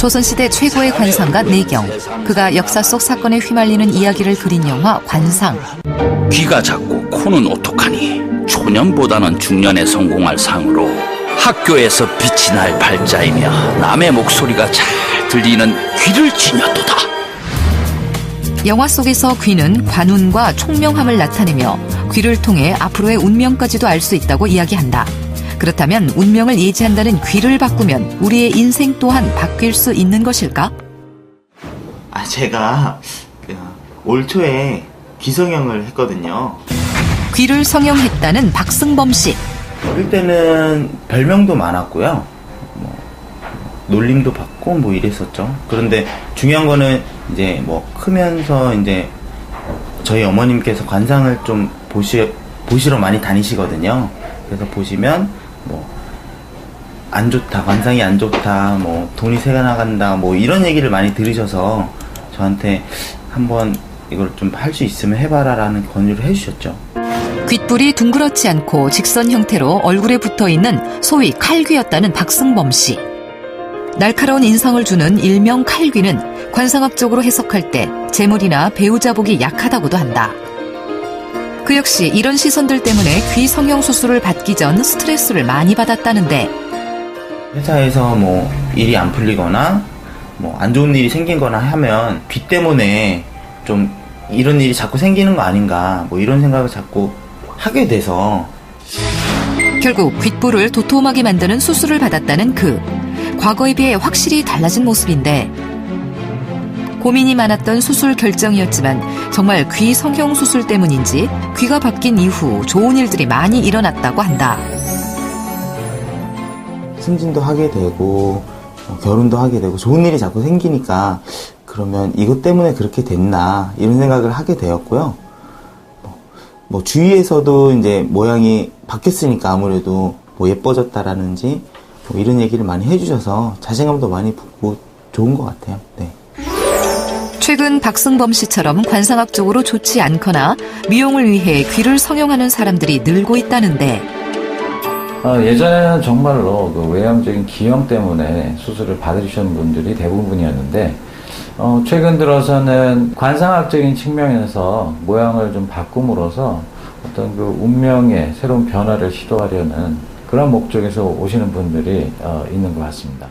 조선시대 최고의 관상가 내경. 그가 역사 속 사건에 휘말리는 이야기를 그린 영화 관상. 귀가 작고 코는 오똑하니 초년보다는 중년에 성공할 상으로 학교에서 빛이 날 팔자이며 남의 목소리가 잘 들리는 귀를 지녔도다. 영화 속에서 귀는 관운과 총명함을 나타내며 귀를 통해 앞으로의 운명까지도 알 수 있다고 이야기한다. 그렇다면 운명을 예지한다는 귀를 바꾸면 우리의 인생 또한 바뀔 수 있는 것일까? 아, 제가 그, 올 초에 기성형을 했거든요. 귀를 성형했다는 박승범 씨. 어릴 때는 별명도 많았고요. 뭐, 놀림도 받고 뭐 이랬었죠. 그런데 중요한 거는 이제 뭐 크면서 이제 저희 어머님께서 관상을 좀 보시, 보시러 많이 다니시거든요. 그래서 보시면 뭐, 안 좋다, 관상이 안 좋다, 뭐, 돈이 새가 나간다, 뭐, 이런 얘기를 많이 들으셔서 저한테 한번 이걸 좀 할 수 있으면 해봐라라는 권유를 해주셨죠. 귓불이 둥그렇지 않고 직선 형태로 얼굴에 붙어 있는 소위 칼귀였다는 박승범 씨. 날카로운 인상을 주는 일명 칼귀는 관상학적으로 해석할 때 재물이나 배우자 복이 약하다고도 한다. 그 역시 이런 시선들 때문에 귀 성형 수술을 받기 전 스트레스를 많이 받았다는데. 회사에서 뭐 일이 안 풀리거나 뭐 안 좋은 일이 생긴거나 하면 귀 때문에 좀 이런 일이 자꾸 생기는 거 아닌가 뭐 이런 생각을 자꾸 하게 돼서. 결국 귓불을 도톰하게 만드는 수술을 받았다는 그. 과거에 비해 확실히 달라진 모습인데 고민이 많았던 수술 결정이었지만 정말 귀 성형 수술 때문인지 귀가 바뀐 이후 좋은 일들이 많이 일어났다고 한다. 승진도 하게 되고 어, 결혼도 하게 되고 좋은 일이 자꾸 생기니까 그러면 이것 때문에 그렇게 됐나 이런 생각을 하게 되었고요. 뭐, 뭐 주위에서도 이제 모양이 바뀌었으니까 아무래도 뭐 예뻐졌다라는지 뭐 이런 얘기를 많이 해주셔서 자신감도 많이 붙고 좋은 것 같아요. 네. 최근 박승범 씨처럼 관상학적으로 좋지 않거나 미용을 위해 귀를 성형하는 사람들이 늘고 있다는데 어, 예전에는 정말로 그 외형적인 기형 때문에 수술을 받으시는 분들이 대부분이었는데 어, 최근 들어서는 관상학적인 측면에서 모양을 좀 바꿈으로써 어떤 그 운명의 새로운 변화를 시도하려는 그런 목적에서 오시는 분들이 어, 있는 것 같습니다.